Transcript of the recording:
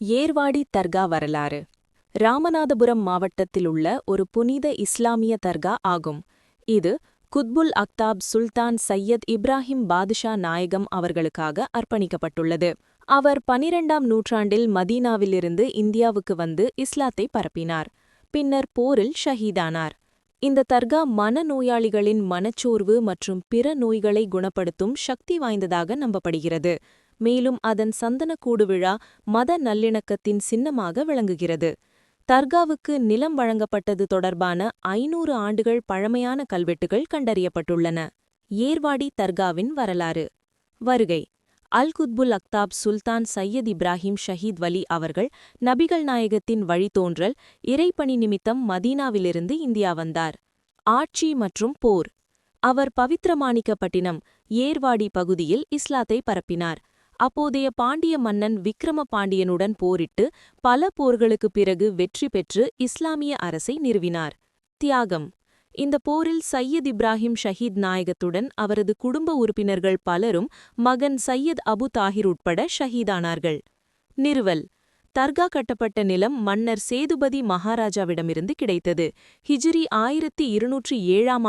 ஏர்வாடி தர்கா வரலாறு. ராமநாதபுரம் மாவட்டத்தில் உள்ள ஒரு புனித இஸ்லாமிய தர்கா ஆகும். இது குத்புல் அக்தாப் சுல்தான் சையத் இப்ராஹிம் பாதுஷா நாயகம் அவர்களுக்காக அர்ப்பணிக்கப்பட்டுள்ளது. அவர் பனிரெண்டாம் நூற்றாண்டில் மதீனாவிலிருந்து இந்தியாவுக்கு வந்து இஸ்லாத்தை பரப்பினார். பின்னர் போரில் ஷஹீதானார். இந்த தர்கா மனநோயாளிகளின் மனச்சோர்வு மற்றும் பிற நோய்களை குணப்படுத்தும் சக்தி வாய்ந்ததாக நம்பப்படுகிறது. மேலும் அதன் சந்தனக்கூடு விழா மத நல்லிணக்கத்தின் சின்னமாக விளங்குகிறது. தர்காவுக்கு நிலம் வழங்கப்பட்டது தொடர்பான ஐநூறு ஆண்டுகள் பழமையான கல்வெட்டுகள் கண்டறியப்பட்டுள்ளன. ஏர்வாடி தர்காவின் வரலாறு. வருகை. அல் குத்புல் அக்தாப் சுல்தான் சையத் இப்ராஹிம் ஷஹீத் வலி அவர்கள் நபிகள் நாயகத்தின் வழித்தோன்றல் இறைப்பணி நிமித்தம் மதீனாவிலிருந்து இந்தியா வந்தார். ஆட்சி மற்றும் போர். அவர் பவித்ரமாணிக்கப்பட்டினம் ஏர்வாடி பகுதியில் இஸ்லாத்தை பரப்பினார். அப்போதைய பாண்டிய மன்னன் விக்ரம பாண்டியனுடன் போரிட்டு பல போர்களுக்குப் பிறகு வெற்றி பெற்று இஸ்லாமிய அரசை நிறுவினார். தியாகம். இந்த போரில் சையத் இப்ராஹிம் ஷஹீத் நாயகத்துடன் அவரது குடும்ப உறுப்பினர்கள் பலரும் மகன் சையத் அபு தாஹிர் உட்பட ஷஹீதானார்கள். நிறுவல். தர்கா கட்டப்பட்ட நிலம் மன்னர் சேதுபதி மகாராஜாவிடமிருந்து கிடைத்தது. ஹிஜ்ரி ஆயிரத்தி இருநூற்றி ஏழாம்